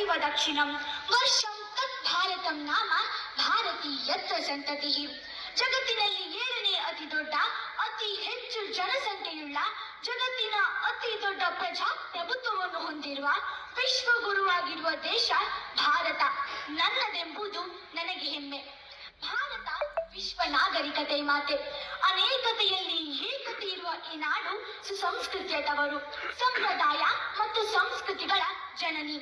ದಕ್ಷಿಣಂ ವರ್ಷಂ ತತ್ ಭಾರತಂ ನಾಮ ಭಾರತಿ ಯತ್ರ ಸಂತತಿ ಜಗತ್ತಿನಲ್ಲಿ ಏಳನೇ ಅತಿ ದೊಡ್ಡ, ಅತಿ ಹೆಚ್ಚು ಜನಸಂಖ್ಯೆಯುಳ್ಳ, ಜಗತ್ತಿನ ಅತಿ ದೊಡ್ಡ ಪ್ರಜಾಪ್ರಭುತ್ವವನ್ನು ಹೊಂದಿರುವ ವಿಶ್ವಗುರುವಾಗಿರುವ ದೇಶ ಭಾರತ. ನನ್ನದೆಂಬುದು ನನಗೆ ಹೆಮ್ಮೆ. ಭಾರತ ವಿಶ್ವ ನಾಗರಿಕತೆ ಮಾತೆ. ಅನೇಕತೆಯಲ್ಲಿ ಏಕತೆ ಇರುವ ಈ ನಾಡು ಸುಸಂಸ್ಕೃತಿಯ ತವರು. ಸಂಪ್ರದಾಯ ಮತ್ತು ಸಂಸ್ಕೃತಿಗಳ ಜನನಿ.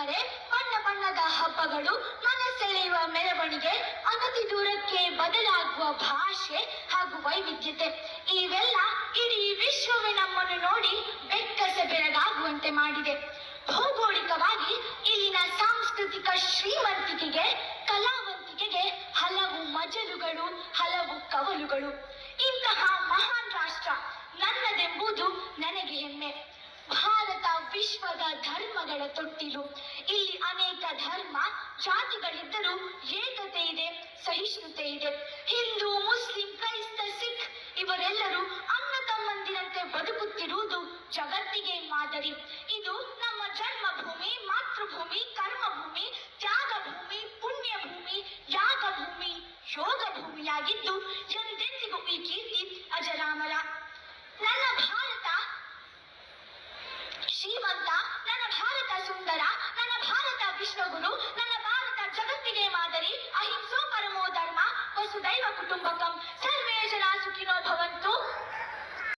ಪರಂಪರೆ ಬಣ್ಣ ಬಣ್ಣದ ಹಬ್ಬಗಳು ಮನಸೆಳೆಯುವ ಮೆರವಣಿಗೆ ಅಗತಿ ದೂರಕ್ಕೆ ಬದಲಾಗುವ ಭಾಷೆ ಹಾಗೂ ವೈವಿಧ್ಯತೆ. ಇವೆಲ್ಲ ಇಡೀ ವಿಶ್ವವೇ ನಮ್ಮನ್ನು ನೋಡಿ ಬೆಕ್ಕಸ ಬೆರಗಾಗುವಂತೆ ಮಾಡಿದೆ. ಭೌಗೋಳಿಕವಾಗಿ ಇಲ್ಲಿನ ಸಾಂಸ್ಕೃತಿಕ ಶ್ರೀಮಂತಿಕೆಗೆ, ಕಲಾವಂತಿಕೆಗೆ ಹಲವು ಮಜಲುಗಳು, ಹಲವು ಕವಲುಗಳು. ಇಂತಹ ಮಹಾನ್ ರಾಷ್ಟ್ರ ನನ್ನದೆಂಬುದು ನನಗೆ ಹೆಮ್ಮೆ. ಭಾರತ ವಿಶ್ವದ ಧರ್ಮಗಳ ತೊಟ್ಟಿಲು. ಇಲ್ಲಿ ಅನೇಕ ಧರ್ಮ, ಜಾತಿಗಳಿದ್ದರೂ ಏಕತೆ ಇದೆ, ಸಹಿಷ್ಣುತೆ ಇದೆ. ಹಿಂದೂ, ಮುಸ್ಲಿಂ, ಕ್ರೈಸ್ತ, ಸಿಖ್ ಇವರೆಲ್ಲರೂ ಅನ್ನ ತಮ್ಮಂದಿರಂತೆ ಬದುಕುತ್ತಿರುವುದು ಜಗತ್ತಿಗೆ ಮಾದರಿ. ಇದು ನಮ್ಮ ಜನ್ಮಭೂಮಿ, ಮಾತೃಭೂಮಿ, ಕರ್ಮಭೂಮಿ ತ್ಯಾಗ ಭೂಮಿ ಪುಣ್ಯ ಭೂಮಿ ಯಾಗ ಭೂಮಿ ಯೋಗ ಭೂಮಿಯಾಗಿದ್ದು ಎಂದೆಂದಿಗೂ ಈ ಕೀರ್ತಿ ಅಜರಾಮರ ನನ್ನ ಭಾರತ ಶ್ರೀಮಂತ ನನ್ನ ಭಾರತ ಸುಂದರ ನನ್ನ ಭಾರತ ವಿಶ್ವಗುರು ನನ್ನ ಭಾರತ ಜಗತ್ತಿಗೆ ಮಾದರಿ.